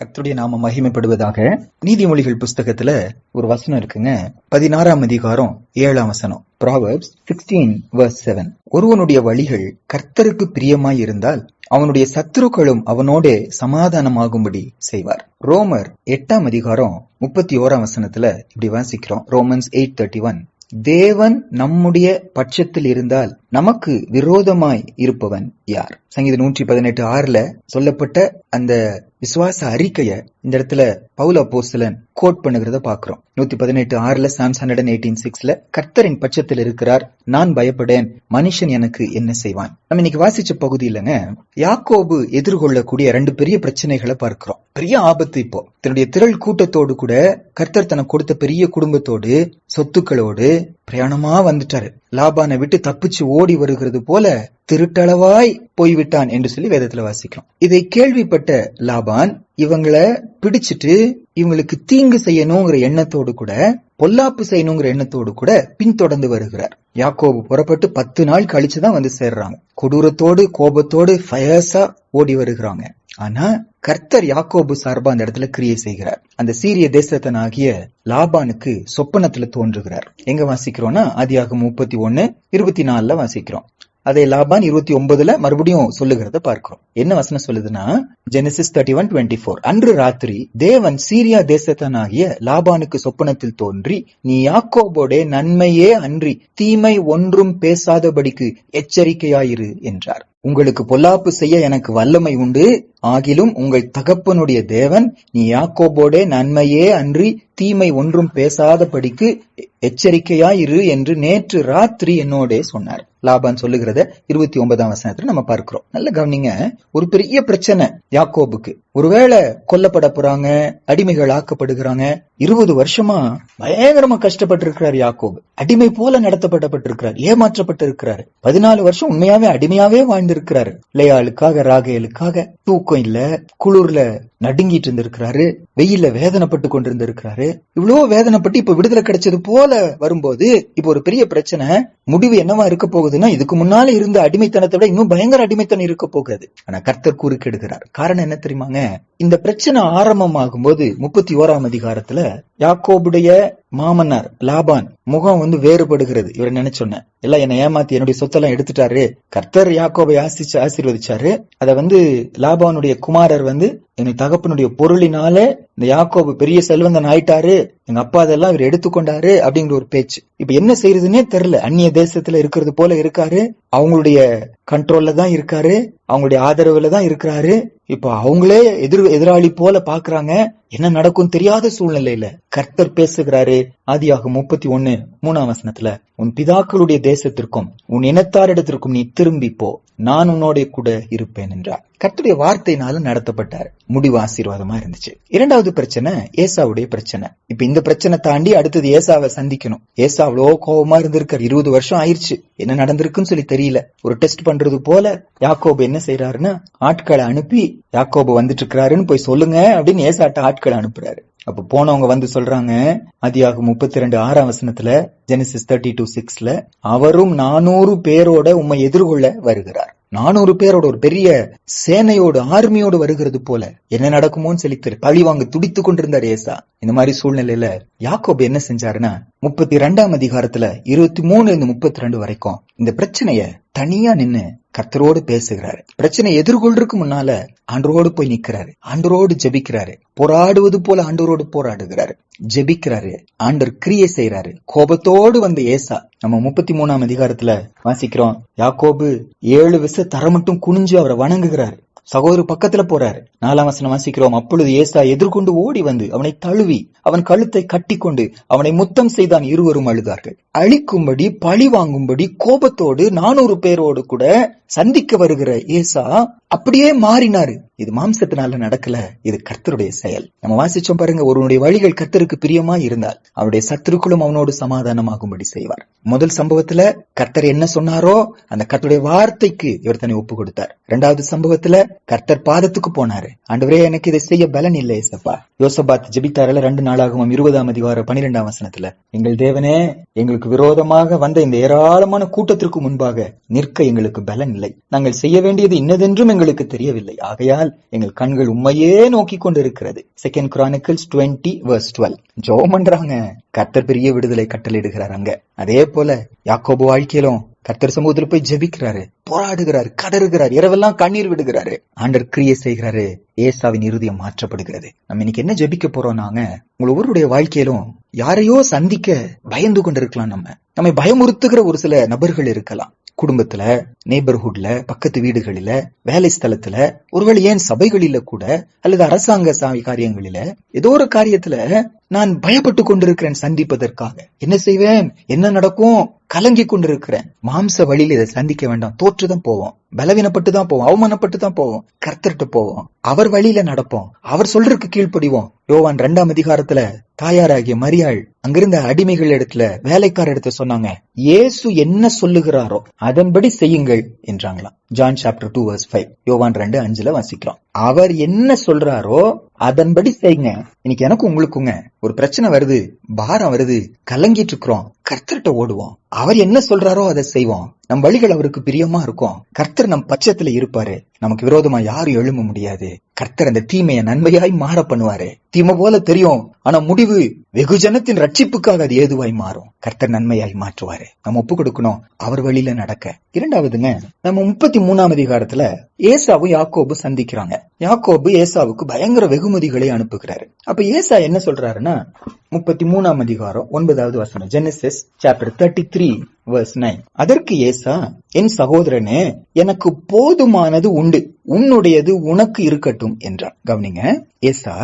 கத்துடைய நாம மகிமைப்படுவதாக நீதிமொழிகள் புஸ்தகத்துல ஒரு வசனம் இருக்குங்க. பதினாறாம் அதிகாரம் ஏழாம் வசனம். ப்ராவர்ப்ஸ் சிக்ஸ்டீன் verse செவன் ஒருவனுடைய வழிகள் கர்த்தருக்கு பிரியமாய் இருந்தால் அவனுடைய சத்துருக்களும் அவனோட சமாதானமாகும்படி செய்வார். ரோமர் எட்டாம் அதிகாரம் முப்பத்தி ஓராம் வசனத்துல இப்படி வாசிக்கிறோம். ரோமன்ஸ் எயிட் தேர்ட்டி ஒன் தேவன் நம்முடைய பட்சத்தில் இருந்தால் நமக்கு விரோதமாய் இருப்பவன் யார்? சங்கீத நூற்றி பதினெட்டு ஆறுல சொல்லப்பட்ட அந்த விசுவாச அறிக்கைய இந்த இடத்துல பவுல போஸ்தலன் கோட் பண்ணுகிறத பாக்குறோம் நூத்தி பதினெட்டு ஆறுல சாம்ஸ் ஹண்ட்ரட் எயிட்டீன் சிக்ஸ்ல கர்த்தரின் பட்சத்தில் இருக்கிறார் நான் பயப்படேன் மனுஷன் எனக்கு என்ன செய்வான்? நம்ம இன்னைக்கு வாசிச்ச பகுதி இல்லைங்க. யாக்கோபு எதிர்கொள்ளக்கூடிய ரெண்டு பெரிய பிரச்சனைகளை பார்க்கிறோம். பெரிய ஆபத்து இப்போ. தன்னுடைய திரள் கூட்டத்தோடு கூட கர்த்தர் தனக்கு கொடுத்த பெரிய குடும்பத்தோடு சொத்துக்களோடு பிரயாணமா வந்துட்டாரு. லாபானை விட்டு தப்பிச்சு ஓடி வருகிறது போல திருட்டளவாய் போய்விட்டான் என்று சொல்லி வேதத்துல வாசிக்கிறோம். இதை கேள்விப்பட்ட லாபான் இவங்களை பிடிச்சிட்டு இவங்களுக்கு தீங்கு செய்யணுங்கிற எண்ணத்தோடு கூட பொல்லாப்பு செய்யணுங்கிற எண்ணத்தோடு கூட பின்தொடர்ந்து வருகிறார். யாக்கோபு புறப்பட்டு பத்து நாள் கழிச்சுதான் வந்து சேர்றாங்க. கொடூரத்தோடு கோபத்தோடு ஃபயர்ஸா ஓடி வருகிறாங்க. ஆனா கர்த்தர் யாக்கோபு சார்பா அந்த இடத்துல கிரியை செய்கிறார். அந்த சீரிய தேசத்தனாகிய லாபானுக்கு சொப்பனத்துல தோன்றுகிறார். எங்க வாசிக்கிறோம்னா ஆதியாக முப்பத்தி ஒன்னு இருபத்தி நாலுல வாசிக்கிறோம். அதை லாபான் இருபத்தி ஒன்பதுல மறுபடியும் சொல்லுகிறத பார்க்கிறோம். என்ன வசனம் சொல்லுதுன்னா Genesis thirty one twenty four அன்று ராத்திரி தேவன் சீரியா தேசத்தனாகிய லாபானுக்கு சொப்பனத்தில் தோன்றி நீ யாக்கோபோடே நன்மையே அன்றி தீமை ஒன்றும் பேசாதபடிக்கு எச்சரிக்கையாயிரு என்றார். உங்களுக்கு பொல்லாப்பு செய்ய எனக்கு வல்லமை உண்டு ஆகிலும் உங்கள் தகப்பனுடைய தேவன் நீ யாக்கோபோடே நன்மையே அன்றி தீமை ஒன்றும் பேசாதபடிக்கு எச்சரிக்கையாயிரு என்று நேற்று ராத்திரி என்னோடே சொன்னார். லாபான் சொல்லுகிறத இருபத்தி ஒன்பதாம் வசனத்துல நம்ம பார்க்கிறோம். நல்ல கவனிங்க ஒரு பெரிய பிரச்சனை யாக்கோபுக்கு. ஒருவேளை கொல்லப்பட போறாங்க அடிமைகள் ஆக்கப்படுகிறாங்க இருபது வருஷமா பயங்கரமா கஷ்டப்பட்டு இருக்கிறார் யாக்கோபு. அடிமை போல நடத்தப்படப்பட்டிருக்கிறார் ஏமாற்றப்பட்டிருக்கிறார். பதினாலு வருஷம் உண்மையாவே அடிமையாவே வாழ்ந்திருக்கிறாரு. லேயாளுக்காக ராகேலுக்காக தூக்கம் இல்ல குளிர்ல நடுங்கிட்டு இருந்திருக்கிறாரு வெயில்ல வேதனைப்பட்டு கொண்டிருந்திருக்கிறாரு. இவ்வளவு வேதனைப்பட்டு இப்ப விடுதலை கிடைச்சது போல வரும்போது இப்ப ஒரு பெரிய பிரச்சனை முடிவு என்னவா இருக்க போகுதுன்னா இதுக்கு முன்னால இருந்த அடிமைத்தனத்தை விட இன்னும் பயங்கர அடிமைத்தனம் இருக்க போகிறது ஆனா கர்த்தர் கூறுக்கெடுக்கிறார் காரணம் என்ன தெரியுமாங்க? இந்த பிரச்சனை ஆரம்பமாகும் போது முப்பத்தி ஓராம் அதிகாரத்துல யாக்கோபுடைய மாமன்னார் லாபான் முகம் வந்து வேறுபடுகிறது. இவரை நினைச்சொன்ன எல்லாம் என்னை ஏமாத்தி என்னுடைய சொத்தெல்லாம் எடுத்துட்டாரு. கர்த்தர் யாக்கோபை ஆசிச்சு ஆசீர்வதிச்சாரு. அதை வந்து லாபானுடைய குமாரர் வந்து என்னுடைய தகப்பனுடைய பொருளினால இந்த யாக்கோபு பெரிய செல்வந்தன் ஆயிட்டாரு எங்க அப்பா அதெல்லாம் இவர் எடுத்துக்கொண்டாரு அப்படிங்கிற ஒரு பேச்சு. இப்ப என்ன செய்யறதுன்னே தெரியல. அந்நிய தேசத்துல இருக்கிறது போல இருக்காரு. அவங்களுடைய கண்ட்ரோல்ல தான் இருக்காரு. அவங்களுடைய ஆதரவுல தான் இருக்கிறாரு. இப்ப அவங்களே எதிர் எதிராளி போல பாக்குறாங்க. என்ன நடக்கும் தெரியாத சூழ்நிலையில கர்த்தர் பேசுகிறாரு. ஆதியாக முப்பத்தி ஒன்னு மூணாம் வசனத்துல உன் பிதாக்களுடைய தேசத்திற்கும் உன் இனத்தாரிடத்திற்கும் நீ திரும்பி போ. நான் உன்னோட கூட இருப்பேன் என்றார். கர்த்தருடைய வார்த்தையினால நடத்தப்பட்டார். முடிவு ஆசீர்வாதமா இருந்துச்சு. இரண்டாவது பிரச்சனை ஏசாவுடைய பிரச்சனை. இப்ப இந்த பிரச்சனை தாண்டி அடுத்தது ஏசாவை சந்திக்கணும். ஏசா அவ்வளோ கோபமா இருந்திருக்காரு. இருபது வருஷம் ஆயிருச்சு என்ன நடந்திருக்குன்னு சொல்லி தெரியல. ஒரு டெஸ்ட் பண்றது போல யாக்கோபு என்ன செய்யறாருன்னா ஆட்களை அனுப்பி யாக்கோபு வந்துட்டு இருக்கிறாருன்னு போய் சொல்லுங்க அப்படின்னு ஏசாட்ட ஆட்களை அனுப்புறாரு. அப்ப போனவங்க வந்து சொல்றாங்க அதியாக முப்பத்தி ரெண்டு ஆறாம் வசனத்துல ஜெனசிஸ் தேர்ட்டி டூ சிக்ஸ்ல அவரும் நானூறு பேரோட உம்மை எதிர்கொள்ள வருகிறார். நானூறு பேரோட ஒரு பெரிய சேனையோடு ஆர்மியோடு வருகிறது போல என்ன நடக்குமோன்னு சொல்லி பழி வாங்க துடித்து கொண்டிருந்தார் ஏசா. இந்த மாதிரி சூழ்நிலையில யாக்கோப் என்ன செஞ்சாருன்னா முப்பத்தி ரெண்டாம் அதிகாரத்துல இருபத்தி மூணுல இருந்து முப்பத்தி ரெண்டு வரைக்கும் இந்த பிரச்சனைய தனியா நின்னு கர்த்தரோடு பேசுகிறாரு. பிரச்சனை எதிர்கொள்றதுக்கு முன்னால ஆண்டரோடு போய் நிக்கிறாரு. ஆண்டரோடு ஜெபிக்கிறாரு. போராடுவது போல ஆண்டவரோடு போராடுகிறாரு. ஜெபிக்கிறாரு. ஆண்டர் கிரியை செய்யறாரு கோபத்தோடு வந்த ஏசா நம்ம முப்பத்தி மூணாம் அதிகாரத்துல வாசிக்கிறோம். யாக்கோபு ஏழு விச தர மட்டும் குனிஞ்சு அவரை வணங்குகிறாரு. சகோதரர் பக்கத்துல போறாரு. நாலாம் வசனம் வாசிக்கிறோம். அப்பொழுது ஏசா எதிர்கொண்டு ஓடி வந்து அவனை தழுவி அவன் கழுத்தை கட்டிக்கொண்டு அவனை முத்தம் செய்தான் இருவரும் அழுதார்கள். அழிக்கும்படி பழி வாங்கும்படி கோபத்தோடு நானூறு பேரோடு கூட சந்திக்க வருகிற ஏசா அப்படியே மாறினாரு. இது மாம்சத்தினால நடக்கல. இது கர்த்தருடைய செயல். நம்ம வாசிச்சோம் பாருங்க ஒருவனுடைய வழிகள் கர்த்தருக்கு பிரியமா இருந்தால் அவனுடைய சத்துருக்களும் அவனோடு சமாதானமாகும்படி செய்வார். முதல் சம்பவத்துல கர்த்தர் என்ன சொன்னாரோ அந்த கர்த்தருடைய வார்த்தைக்கு இவர் தன்னை ஒப்பு கொடுத்தார் இரண்டாவது சம்பவத்துல கர்த்தர் பாதத்துக்கு போனாரு. ஆண்டவரே எனக்கு இதை செய்ய பலன் இல்லை ஏசப்பா. யோசபாத் ஜெபித்தாரில் ரெண்டு நாளாகவும் இருபதாம் அதிகாரம் பனிரெண்டாம் வசனத்துல. எங்கள் தேவனே எங்களுக்கு விரோதமாக வந்த இந்த ஏராளமான கூட்டத்திற்கு முன்பாக நிற்க எங்களுக்கு பலன் இல்லை. நாங்கள் செய்ய வேண்டியது இன்னதென்றும் எங்களுக்கு தெரியவில்லை. ஆகையால் எங்கள் கண்கள் உண்மையே நோக்கி கொண்டிருக்கிறது. Second Chronicles twenty verse twelve ஜோம் பண்றாங்க. கர்த்தர் பெரிய விடுதலை கட்டளையிடுகிறார் அங்க. அதே போல யாக்கோபு வாழ்க்கையிலும் கர்த்தர் சமூகத்துல போய் ஜெபிக்கிறாரு போராடுகிறாரு கதறுகிறார் இரவெல்லாம் கண்ணீர் விடுகிறாரு. ஆண்டர் கிரியை செய்கிறாரு ஏசாவின் இருதயம் மாற்றப்படுகிறது. நம்ம இன்னைக்கு என்ன ஜெபிக்க போறோம் நாங்க? உங்க ஒவ்வொருடைய வாழ்க்கையிலும் யாரையோ சந்திக்க பயந்து கொண்டிருக்கலாம் நம்ம. நம்மை பயமுறுத்துகிற ஒரு சில நபர்கள் இருக்கலாம். குடும்பத்துல நெய்பர்ஹுட்ல பக்கத்து வீடுகளில வேலை ஸ்தலத்துல ஒருவேளை ஏன் சபைகளில கூட அல்லது அரசாங்க சாமி காரியங்களில ஏதோ ஒரு காரியத்துல நான் பயப்பட்டு கொண்டிருக்கிறேன் சந்திப்பதற்காக. என்ன செய்வேன்? என்ன நடக்கும்? கலங்கி கொண்டிருக்கிறேன் மாம்ச வழியில இதை சந்திக்க வேண்டாம். தோற்றுதான் போவோம். பலவீனப்பட்டு தான் போவோம். அவமானப்பட்டு தான் போவோம். கர்த்தர்கிட்ட போவோம். அவர் வழியில நடப்போம். அவர் சொல்றதுக்கு கீழ்ப்படிவோம். யோவான் ரெண்டாம் அதிகாரத்துல தாயாராகிய மரியாள் அங்கிருந்த அடிமைகள் இடத்துல வேலைக்கார இடத்துல சொன்னாங்க இயேசு என்ன சொல்லுகிறாரோ அதன்படி செய்யுங்கள் என்றாங்களாம். John chapter two verse five யோவான் ரெண்டு அஞ்சுல வாசிக்கிறோம். அவர் என்ன சொல்றாரோ அதன்படி செய்யுங்க. இன்னைக்கு எனக்கு உங்களுக்குங்க ஒரு பிரச்சனை வருது பாரம் வருது கலங்கிட்டு இருக்கிறோம். கர்த்தர்கிட்ட ஓடுவோம். அவர் என்ன சொல்றாரோ அதை செய்வோம். நம் வழிகள் அவருக்கு பிரியமா இருக்கும். கர்த்தர் நம் பட்சத்துல இருப்பாரு. நமக்கு விரோதமா யாரும் எழும்ப முடியாது. கர்த்தர் அந்த தீமையை நன்மையாய் மாற பண்ணுவாரு. தீமை போல தெரியும். ஆனா முடிவு வெகுஜனத்தின் ரட்சிப்புக்காக அது ஏதுவாய் மாறும். கர்த்தர் நன்மையாய் மாற்றுவாரு. நம்ம ஒப்பு கொடுக்கணும். அவர் வழியில நடக்க. இரண்டாவதுங்க நம்ம முப்பத்தி மூணாம் அதிகாரத்துல ஏசாவும் யாக்கோபு சந்திக்கிறாங்க. யாக்கோபு ஏசாவுக்கு பயங்கர வெகுமதிகளை அனுப்புகிறாரு. அப்ப ஏசா என்ன சொல்றாருன்னா முப்பத்தி மூணாம் அதிகாரம் ஒன்பதாவது வசனம் Genesis chapter thirty three verse nine அதற்கு ஏசா என் சகோதரனே எனக்கு போதுமானது உண்டு. உன்னுடையது உனக்கு இருக்கட்டும் என்றார். கவனிங்க ஏசா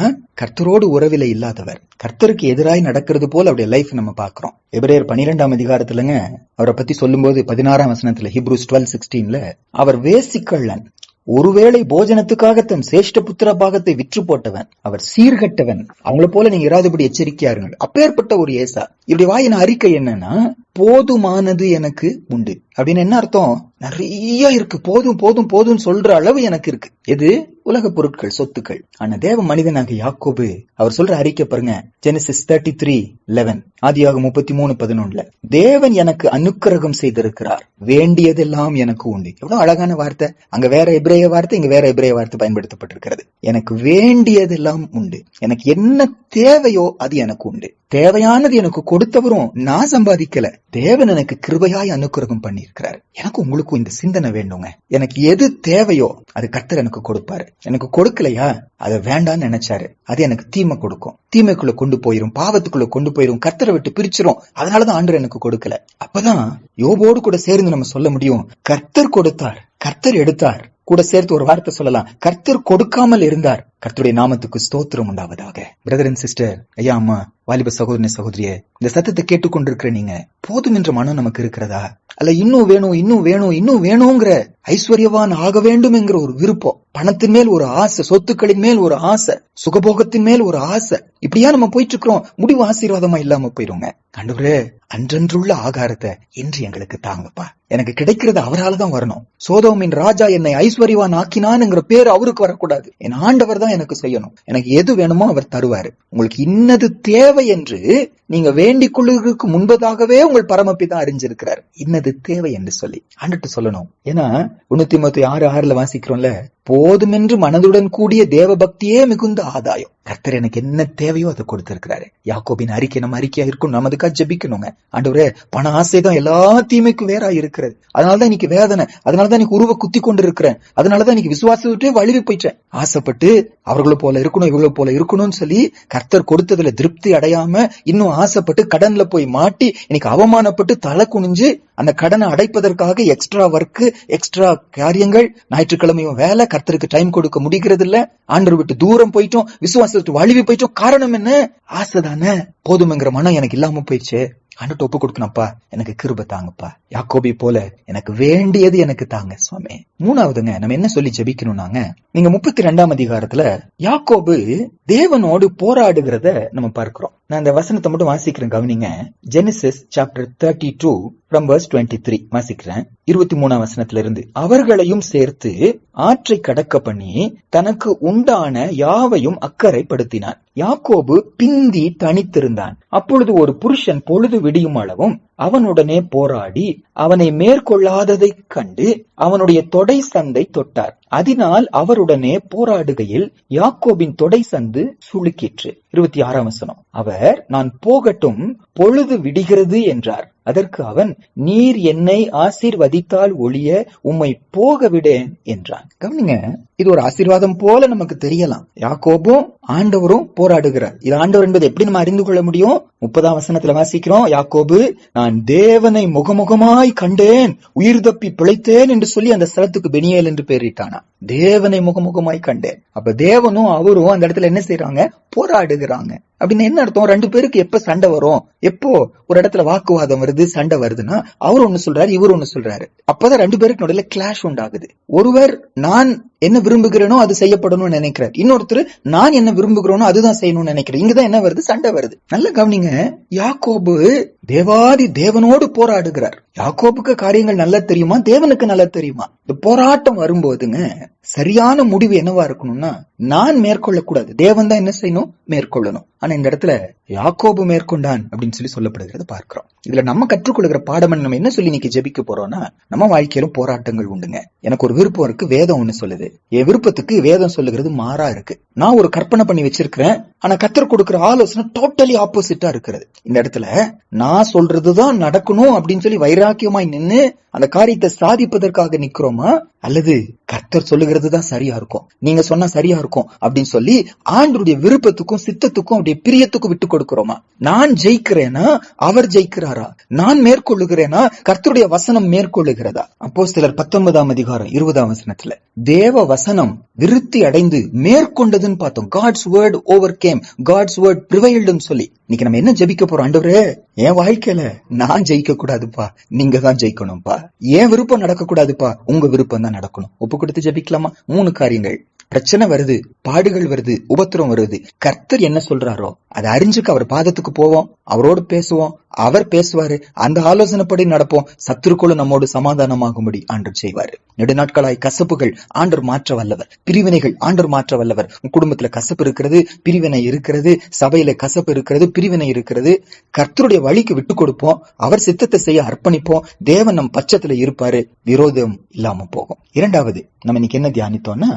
கர்த்தரோடு உறவில இல்லாதவர். கர்த்தருக்கு எதிராய் நடக்கிறது போல அவருடைய லைஃப் நம்ம பாக்குறோம் எபிரேயர் பனிரெண்டாம் அதிகாரத்துலங்க அவரை பத்தி சொல்லும்போது பதினாறாம் வசனத்துல ஹிப்ரூஸ் டுவெல் சிக்ஸ்டீன்ல அவர் வேசிக்கள்ளன் ஒருவேளை போஜனத்துக்காக தன் சேஷ்ட புத்திர பாகத்தை விற்று போட்டவன் அவர் சீர்கட்டவன் அவங்கள போல நீங்க இராதபடி எச்சரிக்கையா இருங்கள் அப்பேற்பட்ட ஒரு ஏசா இப்படி வாயின அறிக்கை என்னன்னா போதுமானது எனக்கு உண்டு. அப்படின்னு என்ன அர்த்தம்? நிறைய இருக்கு. போதும் போதும் போதும் சொல்ற அளவு எனக்கு இருக்கு. எது? உலக பொருட்கள் சொத்துக்கள். ஆனா தேவ மனிதனாக யாக்கோபு அவர் சொல்ற அறிக்கை பாருங்க. ஜெனசிஸ் தேர்ட்டி த்ரீ லெவன் ஆதியாக முப்பத்தி மூணு பதினொன்னுல. தேவன் எனக்கு அனுக்கிரகம் செய்திருக்கிறார். வேண்டியதெல்லாம் எனக்கு உண்டு. எவ்வளவு அழகான வார்த்தை. அங்க வேற இப்ரேய வார்த்தை இங்க வேற இப்ரேய வார்த்தை பயன்படுத்தப்பட்டிருக்கிறது. எனக்கு வேண்டியதெல்லாம் உண்டு. எனக்கு என்ன தேவையோ அது எனக்கு உண்டு. தேவையானது எனக்கு கொடுத்தவரும் நான் சம்பாதிக்கல. தேவன் எனக்கு கிருபையாய் அனுக்கிரகம் பண்ணியிருக்கிறார். எனக்கு உங்களுக்கும் இந்த சிந்தனை வேண்டுங்க. எனக்கு எது தேவையோ அது கர்த்தர் எனக்கு கொடுப்பாரு. எனக்கு கொடுக்கலையா? அதை வேண்டாம்னு நினைச்சாரு. அது எனக்கு தீமை கொடுக்கும். தீமைக்குள்ள கொண்டு போயிரும் பாவத்துக்குள்ள கொண்டு போயிரும் கர்த்தரை விட்டு பிரிச்சிரும். அதனாலதான் ஆண்டர் எனக்கு கொடுக்கல. அப்பதான் யோபோடு கூட சேர்ந்து நம்ம சொல்ல முடியும் கர்த்தர் கொடுத்தார் கர்த்தர் எடுத்தார். கூட சேர்த்து ஒரு வார்த்தை சொல்லலாம் கர்த்தர் கொடுக்காமல் இருந்தார். கர்த்தருடைய நாமத்துக்கு ஸ்தோத்திரம் உண்டாவதாக. பிரதர் அண்ட் சிஸ்டர் ஐயா அம்மா வாலிப சகோதரனை சகோதரியே இந்த சத்தத்தை கேட்டுக்கொண்டிருக்கிற நீங்க போதும் என்ற மனம் நமக்கு இருக்கிறதா? அல்ல இன்னும் வேணும் இன்னும் வேணும் இன்னும் வேணுங்கிற ஐஸ்வர்யவான் ஆக வேண்டும் என்கிற ஒரு விருப்பம் பணத்தின் மேல் ஒரு ஆசை சொத்துக்களின் மேல் ஒரு ஆசை சுகபோகத்தின் மேல் ஒரு ஆசை. இப்படியா நம்ம போயிட்டு இருக்கிறோம் முடிவு ஆசீர்வாதமா இல்லாம போயிருங்க கண்டுவரே அன்றன்றுள்ள ஆகாரத்தை இன்று எங்களுக்கு தாங்கப்பா. எனக்கு கிடைக்கிறது அவரால் தான் வரணும். சோதோமின் ராஜா என்னை ஐஸ்வர்யவான் ஆக்கினான்ங்கிற பேர் அவருக்கு வரக்கூடாது. என் ஆண்டவர் தான் எனக்கு செய்யணும். எனக்கு எது வேணுமோ அவர் தருவாரு. உங்களுக்கு இன்னது தேவை என்று நீங்க வேண்டிக் கொள்ளுவதற்கு முன்பதாகவே உங்கள் பரமப்பிதா அறிஞ்சிருக்கிறார். இன்னது தேவை என்று சொல்லி. ஆண்டுட்டு சொல்லணும். ஏன்னா உன்னூத்தி முப்பத்தி ஆறு ஆறுல வாசிக்கிறோம்ல போதுமென்று மனதுடன் கூடிய தேவ பக்தியே மிகுந்த ஆதாயம். கர்த்தர் எனக்கு என்ன தேவையோ அதை கொடுத்திருக்கிறாரு. யாக்கோபின் அறிக்கை நம்ம அறிக்கையா இருக்கும் நம்ம ஜபிக்கணுங்க ஜெபிக்கணுங்க. ஆண்டவரே பண ஆசைதான் எல்லா தீமைக்கும் வேறா இருக்கிறது. அதனாலதான் இன்னைக்கு வேதனை அதனாலதான் இன்னைக்கு உருவ குத்தி கொண்டு இருக்கிறேன் அதனாலதான் இன்னைக்கு விசுவாசத்துட்டே வழிவி போயிட்டேன் ஆசைப்பட்டு அவர்களை போல இருக்கணும் இவங்களை போல இருக்கணும்னு சொல்லி கர்த்தர் கொடுத்ததுல திருப்தி அடையாம இன்னும் ஆசைப்பட்டு கடன்ல போய் மாட்டி இன்னைக்கு அவமானப்பட்டு தலை குனிஞ்சு அந்த கடனை அடைப்பதற்காக எக்ஸ்ட்ரா ஒர்க் எக்ஸ்ட்ரா காரியங்கள் ஞாயிற்றுக்கிழமையும் வேலை கர்த்தருக்கு டைம் கொடுக்க முடிகிறது இல்ல ஆண்டர் விட்டு தூரம் போயிட்டோம் விசுவாசத்து வழுவி போயிட்டோம். காரணம் என்ன? ஆசைதானே போதுமெங்கிற மனம் எனக்கு இல்லாம போயிடுச்சு. ஆண்டுட்டு ஒப்பு கொடுக்கணும்ப்பா. எனக்கு கிருப தாங்கப்பா. யாக்கோபி போல எனக்கு வேண்டியது எனக்கு தாங்க சுவாமி. மூணாவதுங்க நம்ம என்ன சொல்லி ஜபிக்கணும்னாங்க? நீங்க முப்பத்தி ரெண்டாம் அதிகாரத்துல யாக்கோபு தேவனோடு போராடுகிறத நம்ம பார்க்கிறோம். நான் இந்த வசனத்தை மட்டும் வாசிக்கிறேன் கவனிங்க. Genesis chapter thirty two from verse twenty three வாசிக்கிறேன். இருபத்தி மூணாம் வசனத்துல இருந்து அவர்களையும் சேர்த்து ஆற்றை கடக்க பண்ணி தனக்கு உண்டான யாவையும் அக்கறைப்படுத்தினான். யாக்கோபு பிந்தி தனித்திருந்தான். அப்பொழுது ஒரு புருஷன் பொழுது விடியும் அளவும் அவனுடனே போராடி அவனை மேற்கொள்ளாததைக் கண்டு அவனுடைய தொடை சந்தை தொட்டார். அதனால் அவருடனே போராடுகையில் யாக்கோபின் தொடை சந்து சுளுக்கிற்று. இருபத்தி ஆறாம் வசனம். அவர் நான் போகட்டும் பொழுது விடுகிறது என்றார். அதற்கு அவன் நீர் என்னை ஆசீர்வதித்தால் ஒழிய உம்மை போக விடேன் என்றான். கவனிங்க இது ஒரு ஆசீர்வாதம் போல நமக்கு தெரியலாம். யாக்கோபும் ஆண்டவரும் போராடுகிறார். இது ஆண்டவர் என்பது எப்படி நம்ம அறிந்து கொள்ள முடியும்? முப்பதாம் வசனத்துல வாசிக்கிறோம் யாக்கோபு நான் தேவனை முகமுகமாய் கண்டேன் உயிர் தப்பி பிழைத்தேன் என்று சொல்லி அந்த ஸ்தலத்துக்கு பெனியல் என்று பெயரிட்டானா தேவனை முகமுகமாய் கண்டேன். அப்ப தேவனும் அவரும் அந்த இடத்துல என்ன செய்யறாங்க போராடுகிறாங்க. அப்படின்னு என்ன அர்த்தம்? ரெண்டு பேருக்கு எப்ப சண்டை வரும்? எப்போ ஒரு இடத்துல வாக்குவாதம் வருது சண்டை வருதுன்னா அவர் ஒண்ணு சொல்றாரு இவர் ஒண்ணு சொல்றாரு. அப்பதான் ரெண்டு பேருக்கு நடுவில் கிளாஷ் உண்டாகுது. ஒருவர் நான் என்ன விரும்புகிறேனோ அது செய்யப்படணும்னு நினைக்கிறார். இன்னொருத்தர் நான் என்ன விரும்புகிறேனோ அதுதான் செய்யணும்னு நினைக்கிறேன் இங்கதான் என்ன வருது? சண்டை வருது. நல்ல கவனிங்க. யாக்கோபு தேவாதி தேவனோடு போராடுகிறார். யாக்கோபுக்கு காரியங்கள் நல்லா தெரியுமா? தேவனுக்கு நல்லா தெரியுமா? இந்த போராட்டம் வரும்போதுங்க சரியான முடிவு என்னவா இருக்கணும்னா நான் மேற்கொள்ளக்கூடாது. தேவன் தான் என்ன செய்யணும்? மேற்கொள்ளணும். ஆனா இந்த இடத்துல யாக்கோபு மேற்கொண்டான் அப்படின்னு சொல்லி சொல்லப்படுகிறத பார்க்கிறோம். இதுல நம்ம கற்றுக்கொள்கிற பாடம் நம்ம என்ன சொல்லி இன்னைக்கு ஜெபிக்க போறோம்னா நம்ம வாழ்க்கையிலும் போராட்டங்கள் உண்டுங்க. எனக்கு ஒரு விருப்பம் இருக்கு. வேதம் ஒண்ணு சொல்லுது. என் விருப்பத்துக்கு வேதம் சொல்லுகிறது மாறா இருக்கு. நான் ஒரு கற்பனை பண்ணி வச்சிருக்கிறேன். ஆனா கத்தர் கொடுக்கிற ஆலோசனை டோட்டலி ஆப்போசிட்டா இருக்கிறது. இந்த இடத்துல நான் சொல்றதுதான் நடக்கணும் அப்படின்னு சொல்லி வைராக்கியமாய் நின்னு அந்த காரியத்தை சாதிப்பதற்காக நிக்கிறோமா? அல்லது கர்த்தர் சொல்லுகிறது தான் சரியா இருக்கும். நீங்க சொன்னா சரியா இருக்கும் அப்படின்னு சொல்லி ஆண்டருடைய விருப்பத்துக்கும் சித்தத்துக்கும் அவருடைய பிரியத்துக்கும் விட்டு கொடுக்கிறோமா? நான் ஜெயிக்கிறேனா? அவர் ஜெயிக்கிறாரா? நான் மேற்கொள்ளுகிறேனா? கர்த்தருடைய வசனம் மேற்கொள்ளுகிறதா? அப்போ சிலர் பத்தொன்பதாம் அதிகாரம் இருபதாம் வசனத்துல தேவ வசனம் விருத்தி அடைந்து மேற்கொண்டதுன்னு பார்த்தோம். God's word overcame God's word ப்ரிவைல்டுன்னு சொல்லி. இன்னைக்கு நம்ம என்ன ஜெபிக்க போறோம் ஆண்டவரே? என் வாழ்க்கையில நான் ஜெயிக்க கூடாதுப்பா நீங்க தான் ஜெயிக்கணும்ப்பா என் விருப்பம் நடக்க கூடாதுப்பா உங்க விருப்பம் தான் நடக்கணும். ஒப்பு கொடுத்து ஜெபிக்கலாமா? மூணு காரியங்கள். பிரச்சனை வருது பாடுகள் வருது உபத்திரம் வருது. கர்த்தர் என்ன சொல்றாரோ அதை அறிஞ்சுக்க அவர் பாதத்துக்கு போவோம் அவரோடு பேசுவோம் அவர் பேசுவாரு அந்த ஆலோசனைப்படி நடப்போம் சத்துருக்குள்ள நம்மோடு சமாதானமாகும்படி ஆண்டர் செய்வாரு. நெடுநாட்களாய் கசப்புகள் ஆண்டர் மாற்ற வல்லவர். பிரிவினைகள் ஆண்டர் மாற்ற வல்லவர். உன் குடும்பத்துல கசப்பு இருக்கிறது பிரிவினை இருக்கிறது சபையில கசப்பு இருக்கிறது பிரிவினை இருக்கிறது. கர்த்தருடைய வழிக்கு விட்டு கொடுப்போம் அவர் சித்தத்தை செய்ய அர்ப்பணிப்போம் தேவன் நம் பட்சத்துல இருப்பாரு விரோதம் இல்லாம போகும். இரண்டாவது நம்ம இன்னைக்கு என்ன தியானித்தோம்னா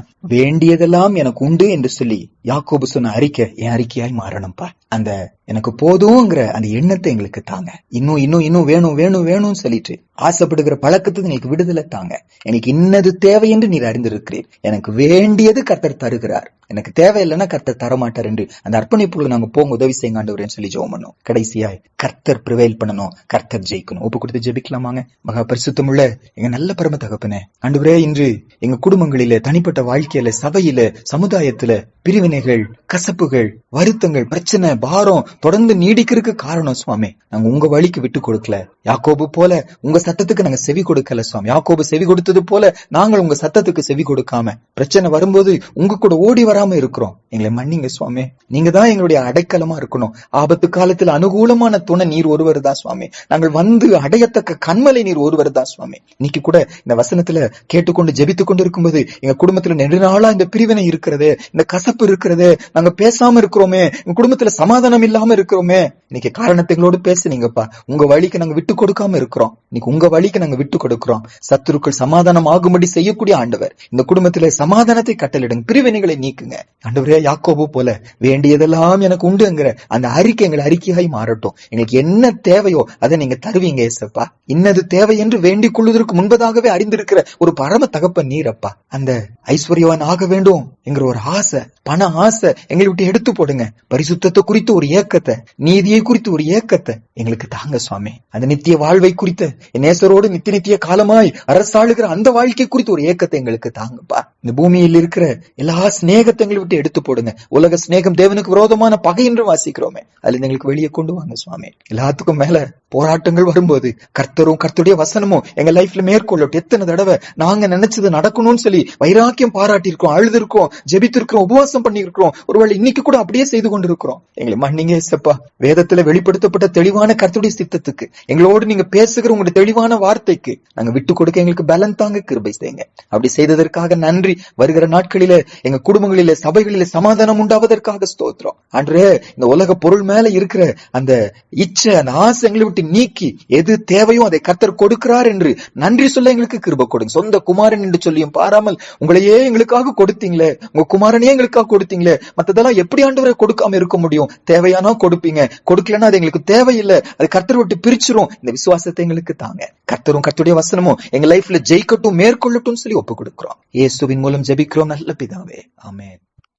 வேண்டியதெல்லாம் எனக்கு உண்டு என்று சொல்லி யாக்கோபு சொன்ன அறிக்கை என் அறிக்கையாய் மாறணும்ப்பா அந்த எனக்கு போதுங்கிற அந்த எண்ணத்தை எங்களுக்கு தாங்க. இன்னும் இன்னும் இன்னும் வேணும் வேணும் வேணும்னு சொல்லிட்டு ஆசைப்படுகிற பழக்கத்துக்கு எங்களுக்கு விடுதலை தாங்க. எனக்கு இன்னது தேவை என்று நீர் அறிந்திருக்கிறீர். எனக்கு வேண்டியது கர்த்தர் தருகிறார். எனக்கு தேவையில்லைன்னா கர்த்தர் தரமாட்டார் என்று அந்த அர்ப்பணிப்புல நாங்க போங்க உதவி செய்யுங்க ஆண்டவரேன்னு சொல்லி ஜெபம் பண்ணும் கடைசியாய் கர்த்தர் ப்ரிவைல் பண்ணணும் கர்த்தர் ஜெயிக்கணும். ஒப்பு கொடுத்து ஜெபிக்கலாமாங்க? மகா பரிசுத்தமுள்ள எங்க நல்ல பரம தகப்பனே ஆண்டவரே இன்று எங்க குடும்பங்களில தனிப்பட்ட வாழ்க்கையில சபையில சமுதாயத்துல பிரிவினைகள் கசப்புகள் வருத்தங்கள் பிரச்சனை பாரம் தொடர்ந்து நீடிக்கிறதுக்கு காரணம் சுவாமி. நாங்க உங்க வழிக்கு விட்டு கொடுக்கல. யாக்கோபு போல உங்க சத்தத்துக்கு நாங்க செவி கொடுக்கல சுவாமி. யாக்கோபு செவி கொடுத்தது போல நாங்கள் உங்க சத்தத்துக்கு செவி கொடுக்காம பிரச்சனை வரும்போது உங்க கூட ஓடி வராம இருக்கிறோம். எங்களை மன்னிங்க சுவாமி. நீங்க தான் எங்களுடைய அடைக்கலமா இருக்கணும். ஆபத்து காலத்துல அனுகூலமான துணை நீர் ஒருவர் தான் சுவாமி. நாங்கள் வந்து அடையத்தக்க கண்மலை நீர் ஒருவர் தான் சுவாமி. இன்னைக்கு கூட இந்த வசனத்துல கேட்டுக்கொண்டு ஜெபித்து கொண்டு இருக்கும்போது எங்க குடும்பத்துல நெடுநாளா இந்த பிரிவினை இருக்கிறது இந்த கசப்பு இருக்கிறது நாங்க பேசாம இருக்கிறோமே எங்க குடும்பத்துல சமாதானம் இல்லாம இருக்கிறோமே. இன்னைக்கு காரணத்தை பேசுனீங்கப்பா. உங்க வழிக்கு நாங்க விட்டு கொடுக்காம இருக்கிறோம். இன்னைக்கு உங்க வழிக்கு நாங்க விட்டு கொடுக்கிறோம் சத்துருக்கள் சமாதானம் ஆகும்படி செய்யக்கூடிய ஆண்டவர் இந்த குடும்பத்துல சமாதானத்தை கட்டளிடுங்க பிரிவினைகளை நீக்குங்க. ஆண்டவரே யாக்கோபு போல வேண்டியதெல்லாம் எனக்கு உண்டுங்கிற அந்த அறிக்கை எங்களை அறிக்கையாய் மாறட்டும். எங்களுக்கு என்ன தேவையோ அதை நீங்க தருவீங்க ஏசப்பா. இன்னது தேவை என்று வேண்டிக் கொள்வதற்கு முன்பதாகவே அறிந்திருக்கிற ஒரு பரம தகப்ப நீரப்பா. அந்த ஐஸ்வர்யவான் ஆக வேண்டும் என்கிற ஒரு ஆசை பண ஆசை எங்களை விட்டு எடுத்து போடுங்க. பரிசுத்தத்தை குறித்து ஒரு ஏக்கத்தை நீதியை குறித்து ஒரு ஏக்கத்தை எங்களுக்கு தாங்க சுவாமி. அந்த நித்திய வாழ்வை குறித்த நேசரோடு நித்திய நித்திய காலமாய் அரசாளுகிற அந்த வாழ்க்கை குறித்து ஒரு ஏக்கத்தை எங்களுக்கு தாங்கப்பா. இந்த பூமியில் இருக்கிற எல்லா சிநேகத்தை எங்களை விட்டு எடுத்து போடுங்க. உலக சிநேகம் தேவனுக்கு விரோதமான பகை என்று வாசிக்கிறோமே. அதுல எங்களுக்கு வெளியே கொண்டு வாங்க சுவாமி. எல்லாத்துக்கும் மேல போராட்டங்கள் வரும்போது கர்த்தரும் கர்த்தருடைய வசனமும் எங்க லைஃப்ல மேற்கொள்ளட்டும். எத்தனை தடவை நாங்க நினைச்சது நடக்கணும்னு சொல்லி வைராக்கியம் பாராட்டியிருக்கோம் அழுதுருக்கோம் ஜெபித்திருக்கிறோம் உபவாசம் பண்ணியிருக்கிறோம். ஒருவேளை இன்னைக்கு கூட அப்படியே செய்து கொண்டிருக்கிறோம். எங்களை மன்னிங்க ஏசப்பா வேதத்துல வெளிப்படுத்தப்பட்ட தெளிவான கர்த்தருடைய சித்தத்துக்கு எங்களோடு நீங்க பேசுகிற உங்களுடைய தெளிவான வார்த்தைக்கு நாங்க விட்டு கொடுக்க எங்களுக்கு பலன் தாங்க கிருபை செய்யுங்க. அப்படி செய்ததற்காக நன்றி. வருகிற நாட்களில எங்க குடும்பங்களில சபைகளில சமாதானம் உண்டாவதற்காக ஸ்தோத்திரம். அன்றே இந்த உலக பொருள் மேல இருக்கிற அந்த இச்சை அந்த ஆசை எங்களை விட்டு நீக்கி எது தேவையோ அதை கர்த்தர் கொடுக்கிறார் என்று நன்றி சொல்ல எங்களுக்கு கிருபை கொடுங்க. சொந்த குமாரன் என்று சொல்லியும் பாராமல் உங்களையே எங்களுக்காக கொடுத்தீங்களே உங்க குமாரனே எங்களுக்காக கொடுத்தீங்களே மத்ததெல்லாம் எப்படி ஆண்டவரை கொடுக்காம இருக்க முடியும்? தேவையான கொடுப்பீங்க. கொடுக்கலன்னா அது எங்களுக்கு தேவையில்லை. அது கர்த்தர் விட்டு பிரிச்சிரும். இந்த விசுவாசத்தை எங்களுக்கு தாங்க. கர்த்தரும் கர்த்தருடைய வசனமும் எங்க லைஃப்ல ஜெயிக்கட்டும் மேற்கொள்ளட்டும் சொல்லி ஒப்பு கொடுக்கிறோம் இயேசுவின் மூலம் ஜெபிக்கிறோம். நல்ல பிதாவே. ஆமே